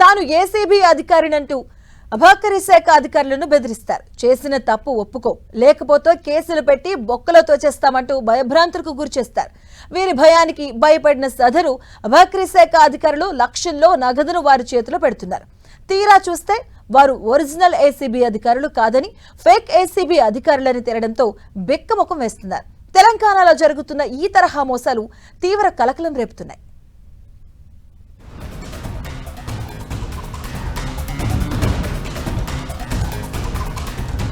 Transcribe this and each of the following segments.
తాను ఏసీబీ అధికారినంటూ అబాకరీ శాఖ అధికారులను బెదిరిస్తారు. చేసిన తప్పు ఒప్పుకో లేకపోతే కేసులు పెట్టి బొక్కలో తోచేస్తామంటూ భయభ్రాంతులకు గురిచేస్తారు వీరి భయానికి భయపడిన సదరు అబాకరీ శాఖ అధికారులు లక్షల్లో నగదును వారి చేతిలో పెడుతున్నారు. తీరా చూస్తే వారు ఒరిజినల్ ఏసీబీ అధికారులు కాదని ఫేక్ ఏసీబీ అధికారులని తేలడంతో బెక్కముఖం వేస్తున్నారు. తెలంగాణలో జరుగుతున్న ఈ తరహా మోసాలు తీవ్ర కలకలం రేపుతున్నాయి.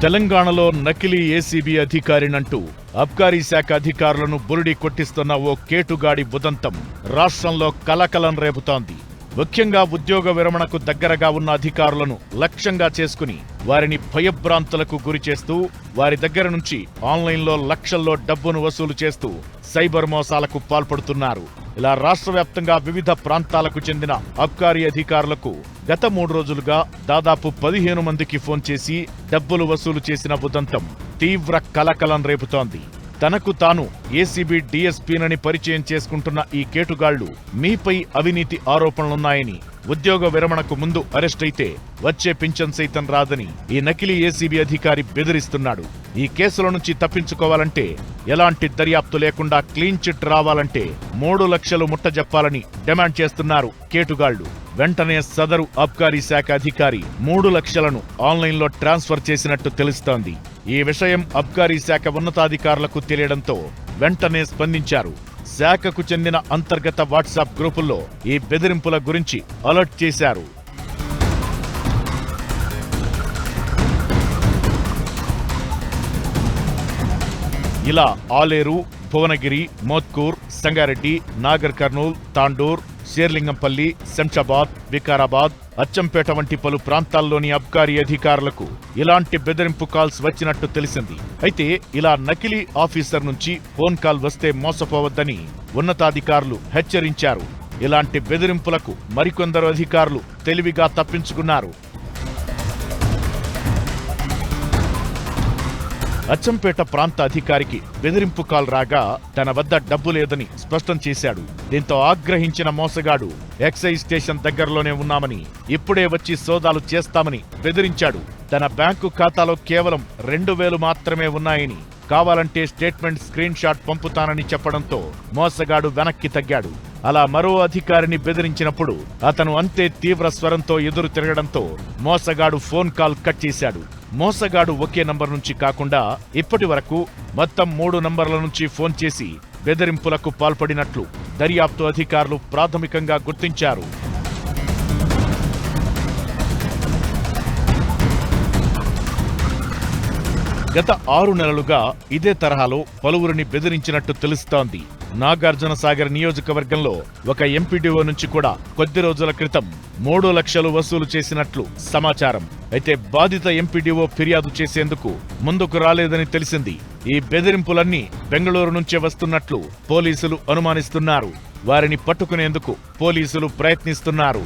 తెలంగాణలో నకిలీ ఏసీబీ అధికారినంటూ అబ్కారీ శాఖ అధికారులను బురిడి కొట్టిస్తున్న ఓ కేటుగాడి ఉదంతం రాష్ట్రంలో కలకలం రేపుతోంది. ముఖ్యంగా ఉద్యోగ విరమణకు దగ్గరగా ఉన్న అధికారులను లక్ష్యంగా చేసుకుని వారిని భయభ్రాంతులకు గురిచేస్తూ వారి దగ్గర నుంచి ఆన్లైన్లో లక్షల్లో డబ్బును వసూలు చేస్తూ సైబర్ మోసాలకు పాల్పడుతున్నారు. ఇలా రాష్ట్ర వ్యాప్తంగా వివిధ ప్రాంతాలకు చెందిన అబ్కారీ అధికారులకు గత మూడు రోజులుగా దాదాపు పదిహేను మందికి ఫోన్ చేసి డబ్బులు వసూలు చేసిన ఉదంతం తీవ్ర కలకలం రేపుతోంది. తనకు తాను ఏసీబీ డీఎస్పీనని పరిచయం చేసుకుంటున్న ఈ కేటుగాళ్ళు మీపై అవినీతి ఆరోపణలున్నాయని ఉద్యోగ విరమణకు ముందు అరెస్ట్ అయితే వచ్చే పింఛన్ సైతం రాదని ఈ నకిలీ ఏసీబీ అధికారి బెదిరిస్తున్నాడు. ఈ కేసుల నుంచి తప్పించుకోవాలంటే ఎలాంటి దర్యాప్తు లేకుండా క్లీన్ చిట్ రావాలంటే మూడు లక్షలు ముట్టజెప్పాలని డిమాండ్ చేస్తున్నారు కేటుగాళ్ళు. వెంటనే సదరు అబ్కారీ శాఖ అధికారి మూడు లక్షలను ఆన్లైన్లో ట్రాన్స్ఫర్ చేసినట్టు తెలుస్తోంది. ఈ విషయం అబ్కారీ శాఖ ఉన్నతాధికారులకు తెలియడంతో వెంటనే స్పందించారు. శాఖకు చెందిన అంతర్గత వాట్సాప్ గ్రూపుల్లో ఈ బెదిరింపుల గురించి అలర్ట్ చేశారు. ఇలా ఆలేరు భువనగిరి మోత్కూర్ సంగారెడ్డి నాగర్ కర్నూల్ తాండూర్ షేర్లింగంపల్లి శంషాబాద్ వికారాబాద్ అచ్చంపేట వంటి పలు ప్రాంతాల్లోని అబ్కారీ అధికారులకు ఇలాంటి బెదిరింపు కాల్స్ వచ్చినట్టు తెలిసింది. అయితే ఇలా నకిలీ ఆఫీసర్ నుంచి ఫోన్ కాల్ వస్తే మోసపోవద్దని ఉన్నతాధికారులు హెచ్చరించారు. ఇలాంటి బెదిరింపులకు మరికొందరు అధికారులు తెలివిగా తప్పించుకున్నారు. అచ్చంపేట ప్రాంత అధికారికి బెదిరింపు కాల్ రాగా తన వద్ద డబ్బు లేదని స్పష్టం చేశాడు. దీంతో ఆగ్రహించిన మోసగాడు ఎక్సైజ్ స్టేషన్ దగ్గరలోనే ఉన్నామని ఇప్పుడే వచ్చి సోదాలు చేస్తామని బెదిరించాడు. తన బ్యాంకు ఖాతాలో కేవలం రెండు వేలు మాత్రమే ఉన్నాయని కావాలంటే స్టేట్మెంట్ స్క్రీన్ షాట్ పంపుతానని చెప్పడంతో మోసగాడు వెనక్కి తగ్గాడు. అలా మరో అధికారిని బెదిరించినప్పుడు అతను అంతే తీవ్ర స్వరంతో ఎదురు తిరగడంతో మోసగాడు ఫోన్ కాల్ కట్ చేశాడు. మోసగాడు ఒకే నంబర్ నుంచి కాకుండా ఇప్పటి వరకు మొత్తం మూడు నంబర్ల నుంచి ఫోన్ చేసి బెదిరింపులకు పాల్పడినట్లు దర్యాప్తు అధికారులు ప్రాథమికంగా గుర్తించారు. గత ఆరు నెలలుగా ఇదే తరహాలో పలువురిని బెదిరించినట్టు తెలుస్తోంది. నాగార్జున సాగర్ నియోజకవర్గంలో ఒక ఎంపీడీఓ నుంచి కూడా కొద్ది రోజుల క్రితం మూడు లక్షలు వసూలు చేసినట్లు సమాచారం. అయితే బాధిత ఎంపీడీఓ ఫిర్యాదు చేసేందుకు ముందుకు రాలేదని తెలిసింది. ఈ బెదిరింపులన్నీ బెంగళూరు నుంచే వస్తున్నట్లు పోలీసులు అనుమానిస్తున్నారు. వారిని పట్టుకునేందుకు పోలీసులు ప్రయత్నిస్తున్నారు.